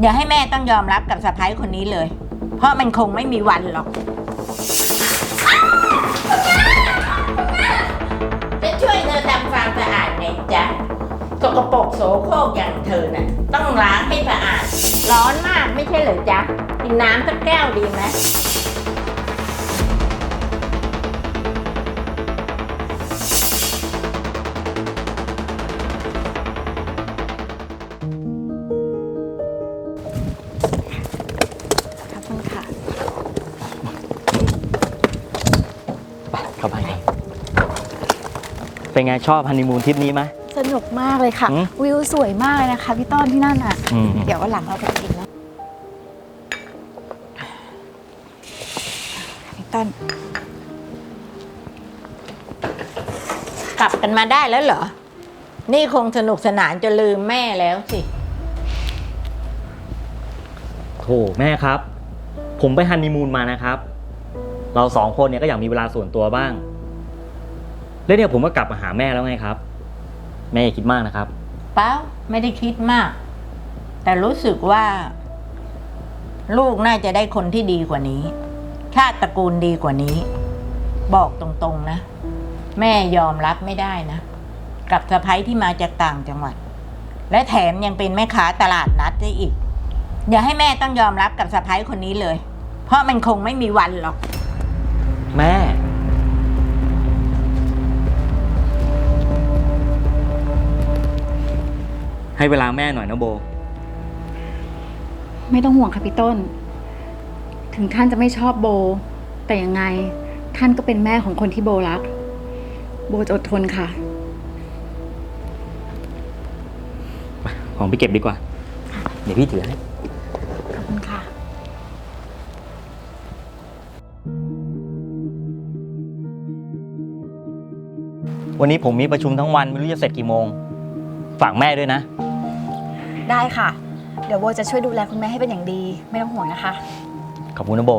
อย่าให้แม่ต้องยอมรับกับสะพ้ายคนนี้เลย เพราะมันคงไม่มีวันหรอกจะช่วยเธอทำความสะอาดไงจ๊ะสกปรกโสโครกอย่างเธอน่ะ ต้องล้างให้สะอาด ร้อนมากไม่ใช่เหรอจ๊ะกินน้ำสักแก้วดีไหม เป็นไงชอบฮันนีมูนทริปนี้ไหม สนุกมากเลยค่ะ อืมวิวสวยมากเลยนะคะพี่ต้นที่นั่นอะ อืม เดี๋ยววันหลังเราไปกินนะพี่ต้นกลับกันมาได้แล้วเหรอ นี่คงสนุกสนานจนลืมแม่แล้วสิ โถแม่ครับ ผมไปฮันนีมูนมานะครับ เราสองคนเนี่ยก็อยากมีเวลาส่วนตัวบ้าง แล้วเนี่ยผมก็กลับมาหาแม่แล้วไงครับ แม่อย่าคิดมากนะครับ เปล่าไม่ได้คิดมาก แต่รู้สึกว่า ลูกน่าจะได้คนที่ดีกว่านี้ ชาติตระกูลดีกว่านี้ บอกตรงๆนะ แม่ยอมรับไม่ได้นะ กับสะพ้ยที่มาจากต่างจังหวัด และแถมยังเป็นแม่ค้าตลาดนัดได้อีก อย่าให้แม่ต้องยอมรับกับสะพ้ยคนนี้เลย เพราะมันคงไม่มีวันหรอก แม่ ให้เวลาแม่หน่อยนะโบ ไม่ต้องห่วงค่ะพี่ต้น ถึงท่านจะไม่ชอบโบ แต่ยังไงท่านก็เป็นแม่ของคนที่โบรัก โบจะอดทนค่ะ ของพี่เก็บดีกว่า เดี๋ยวพี่ถือให้ ขอบคุณค่ะ วันนี้ผมมีประชุมทั้งวันไม่รู้จะเสร็จกี่โมง ฝากแม่ด้วยนะ ได้ค่ะ เดี๋ยวโบจะช่วยดูแลคุณแม่ให้เป็นอย่างดี ไม่ต้องห่วงนะคะ ขอบคุณนะโบ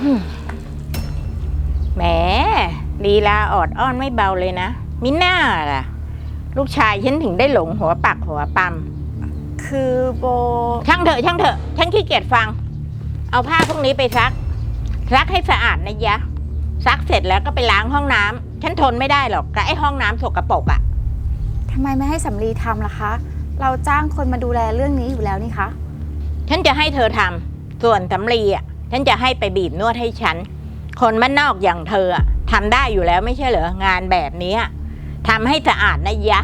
แหม ลีลาออดอ้อนไม่เบาเลยนะ มิน่าล่ะ ลูกชายฉันถึงได้หลงหัวปักหัวปั๊มคือโบ ช่างเถอะช่างเถอะฉันขี้เกียจฟัง เอาผ้าพวกนี้ไปซัก ซักให้สะอาดนะยะ ซักเสร็จแล้วก็ไปล้างห้องน้ำฉันทนไม่ได้หรอกกับไอ้ห้องน้ำสกปรกอะ่ะ ทำไมไม่ให้สำลีทำล่ะคะ เราจ้างคนมาดูแลเรื่องนี้อยู่แล้วนี่คะ ฉันจะให้เธอทำส่วนสำลีอะ ฉันจะให้ไปบีบนวดให้ฉัน คนบ้านนอกอย่างเธออะ ทำได้อยู่แล้วไม่ใช่เหรอ งานแบบนี้ทำให้สะอาดนะยะ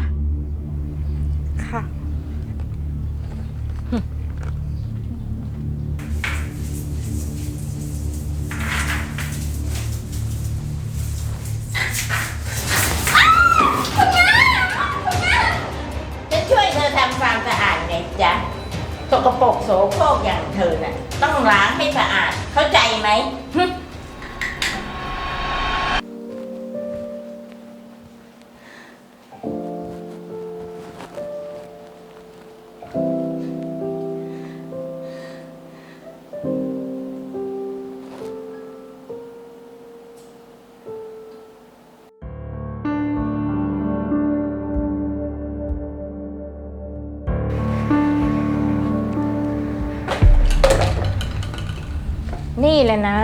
นี่แหละนะ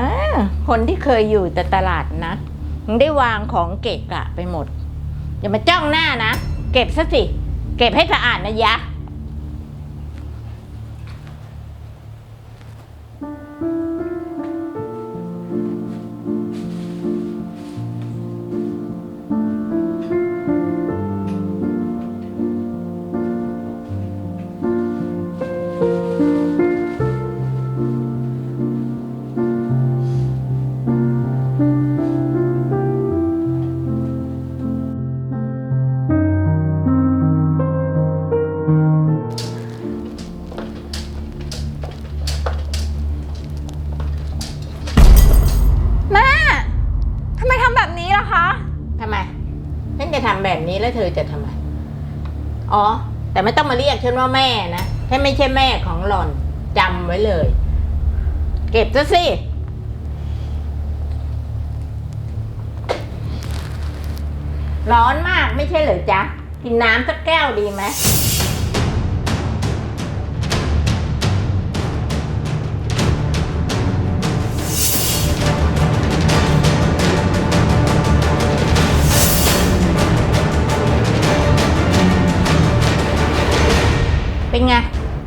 คนที่เคยอยู่แต่ตลาดนะมึงได้วางของเกะกะไปหมด อย่ามาจ้องหน้านะ เก็บซะสิ เก็บให้สะอาดนะยะ นี้แล้วเธอจะทำไมอ๋อ แต่ไม่ต้องมาเรียกฉันว่าแม่นะฉันไม่ใช่แม่ของหล่อนจำไว้เลย เก็บซะสิร้อนมากไม่ใช่เหรอจ๊ะ กินน้ำสักแก้วดีไหม เป็นไง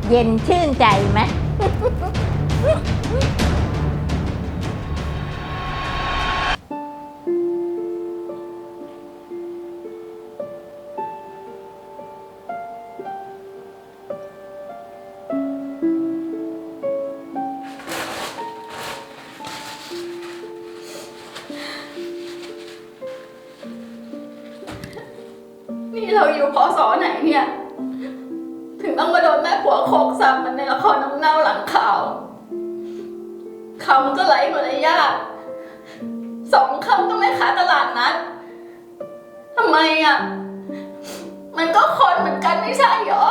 เย็นชื่นใจไหม นี่เราอยู่พศไหนเนี่ย ถึงต้องมาโดนแม่ผัวโคกซ้ำมันในละครน้ำเน่าหลังข่าวคำก็ไร้มารยาทสองคำก็ไม่ขาตลาดนัดทำไมอะ มันก็คนเหมือนกันไม่ใช่เหรอ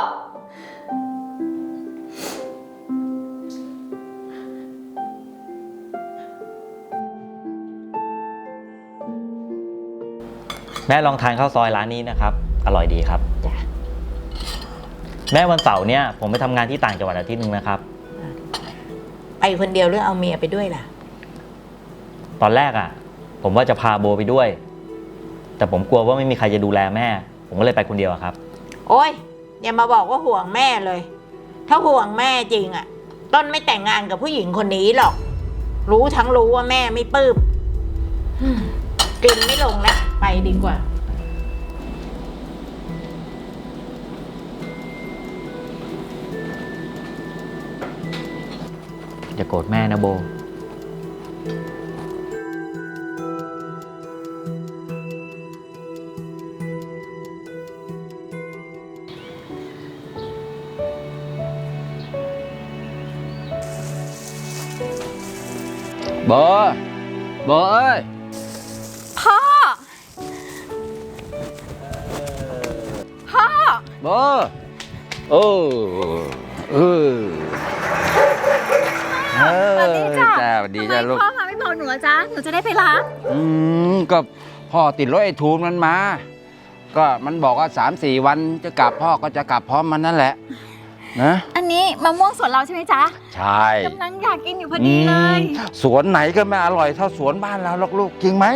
แม่ลองทานข้าวซอยร้านนี้นะครับ อร่อยดีครับ แม่วันเสาร์เนี่ยผมไปทำงานที่ต่างจังหวัดอาทิตย์หนึ่งนะครับ ไปคนเดียวหรือเอาเมียไปด้วยล่ะ ตอนแรกอะ ผมว่าจะพาโบไปด้วย แต่ผมกลัวว่าไม่มีใครจะดูแลแม่ ผมก็เลยไปคนเดียวอะครับ โอ้ยอย่ามาบอกว่าห่วงแม่เลย ถ้าห่วงแม่จริงอะต้นไม่แต่งงานกับผู้หญิงคนนี้หรอก รู้ทั้งรู้ว่าแม่ไม่ปลื้มอืมกินไม่ลงแล้วไปดีกว่า อย่าโกรธแม่นะโบ โบ โบเอ้ย พ่อ พ่อ โบ โอ้ เออ เออสวัสดีจ้ะจ้าสวัสดีจ้าลูกพ่อมาไม่บอกหนูเหรอจ๊ะ หนูจะได้ไปรับอืมก็พ่อติดรถไอ้ทูนมันมา ก็มันบอกว่าสามสี่วันจะกลับพ่อก็จะกลับพร้อมมันนั่นแหละนะอันนี้มะม่วงสวนเราใช่ไหมจ๊ะใช่กำลังอยากกินอยู่พอดีเลย อืมสวนไหนก็ไม่อร่อยเท่าสวนบ้านเราหรอกลูกจริงไหม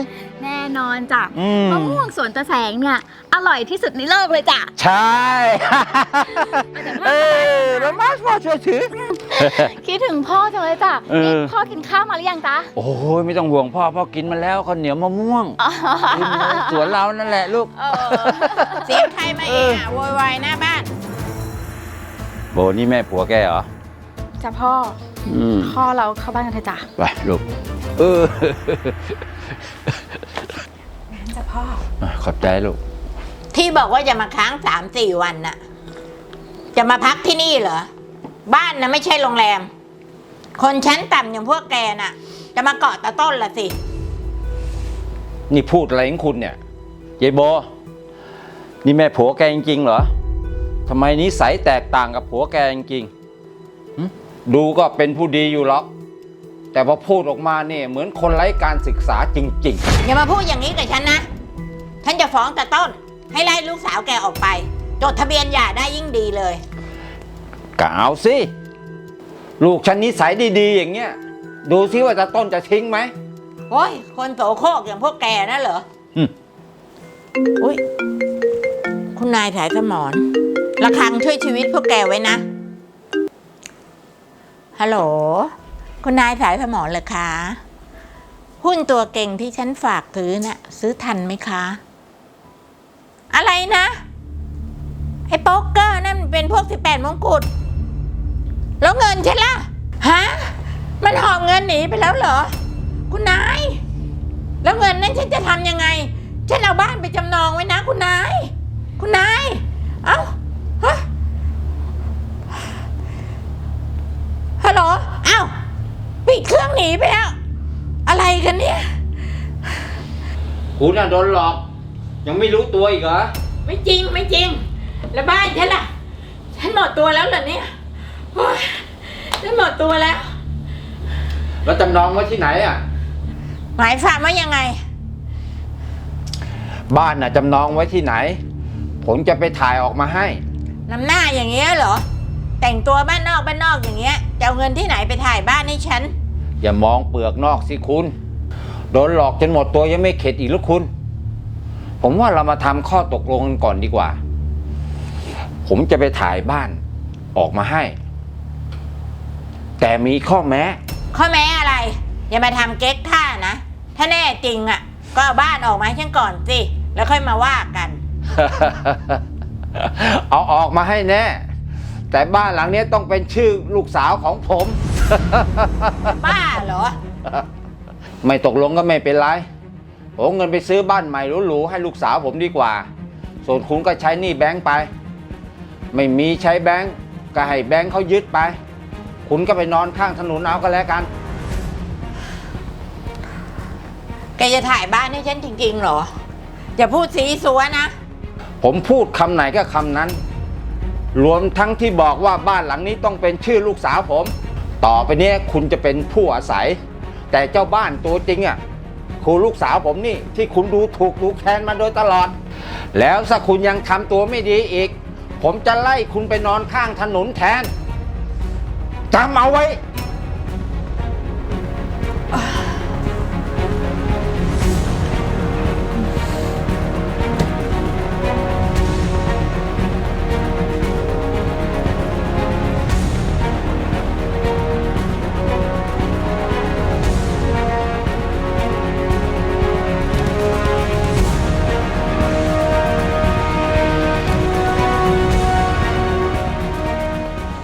แน่นอนจ้ะอืมมะม่วงสวนตะแสงเนี่ย อร่อยที่สุดในโลกเลยจ้ะใช่ เออแล้วมาพ่อช่วยถือ คิดถึงพ่อจังเลยจ้ะเออ นี่พ่อกินข้าวมาหรือยังจ๊ะโอ้ยไม่ต้องห่วงพ่อพ่อกินมาแล้วข้าวเหนียวมะม่วงกินในสวนเรานั่นแหละลูก เออเสียงใครมาเองอะโวยวายหน้าบ้าน โบนี่แม่ผัวแกเหรอ จ้ะพ่ออืมพ่อเราเข้าบ้านกันเถอะจ้ะไปลูก เออจ้ะพ่อ ขอบใจลูก ที่บอกว่าจะมาค้างสามสี่วันน่ะ จะมาพักที่นี่เหรอ บ้านนะไม่ใช่โรงแรม คนชั้นต่ำอย่างพวกแกน่ะ จะมาเกาะตะต้นละสิ นี่พูดอะไรของคุณเนี่ยยายโบนี่แม่ผัวแกจริงๆเหรอทำไมนิสัยแตกต่างกับผัวแกจริงๆหึดูก็เป็นผู้ดีอยู่หรอก แต่พอพูดออกมาเนี่ยเหมือนคนไร้การศึกษาจริงอย่ามาพูดอย่างนี้กับฉันนะ ฉันจะฟ้องตะต้น ให้ไล่ลูกสาวแกออกไป จดทะเบียนหย่าได้ยิ่งดีเลย ๆก็เอาสิลูกฉันนิสัยดี ๆ อย่างเงี้ย ดูซิว่าจะต้นจะทิ้งไหมโอ้ยคนโสโครกอย่างพวกแกนั่นเหรออืมอุ้ยคุณนายสายสมอนระคังช่วยชีวิตพวกแกไว้นะ ฮัลโหล คุณนายสายสมอนเหรอคะ หุ้นตัวเก่งที่ฉันฝากซื้อน่ะซื้อทันไหมคะ อะไรนะ ไอ้โป๊กเกอร์นั่นมันเป็นพวกสิบแปดมงกุฎ แล้วเงินฉันล่ะ ฮะ มันหอบเงินหนีไปแล้วเหรอ คุณนาย แล้วเงินนั้นฉันจะทำยังไง ฉันเอาบ้านไปจำนองไว้นะ คุณนาย คุณนาย เอ้าฮะฮัลโหล เอ้าปิดเครื่องหนีไปแล้ว อะไรกันเนี่ย คุณน่ะโดนหลอกยยังไม่รู้ตัวอีกเหรอ ไม่จริงไม่จริง แล้วบ้านฉันล่ะ ฉันหมดตัวแล้วเหรอเนี่ย โอ๊ยฉันหมดตัวแล้ว แล้วจำนองไว้ที่ไหนอะ หมายความว่ายังไง บ้านน่ะจำนองไว้ที่ไหน ผมจะไปถ่ายออกมาให้น้ำหน้าอย่างเงี้ยเหรอ แต่งตัวบ้านนอกบ้านนอกอย่างเงี้ยจะเอาเงินที่ไหนไปถ่ายบ้านให้ฉัน อย่ามองเปลือกนอกสิคุณ โดนหลอกจนหมดตัวยังไม่เข็ดอีกหรือคุณ ผมว่าเรามาทำข้อตกลงกันก่อนดีกว่า ผมจะไปถ่ายบ้านออกมาให้ แต่มีข้อแม้ ข้อแม้อะไร อย่ามาทำเก๊กท่านะ ถ้าแน่จริงอะ ก็เอาบ้านออกมาให้ฉันก่อนสิ แล้วค่อยมาว่ากัน เอาออกมาให้แน่ แต่บ้านหลังนี้ต้องเป็นชื่อลูกสาวของผม บ้าเหรอ ไม่ตกลงก็ไม่เป็นไรผมเอาเงินไปซื้อบ้านใหม่หรูๆให้ลูกสาวผมดีกว่า ส่วนคุณก็ใช้หนี้แบงก์ไป ไม่มีใช้แบงก์ก็ให้แบงก์เขายึดไป คุณก็ไปนอนข้างถนนเอาก็แล้วกัน แกจะถ่ายบ้านให้ฉันจริงๆเหรอ อย่าพูดสีสัวนะ ผมพูดคำไหนก็คำนั้น รวมทั้งที่บอกว่าบ้านหลังนี้ต้องเป็นชื่อลูกสาวผม ต่อไปเนี้ยคุณจะเป็นผู้อาศัย แต่เจ้าบ้านตัวจริงอะคือลูกสาวผมนี่ที่คุณดูถูกดูแคลนมาโดยตลอด แล้วถ้าคุณยังทำตัวไม่ดีอีก ผมจะไล่คุณไปนอนข้างถนนแทน จำเอาไว้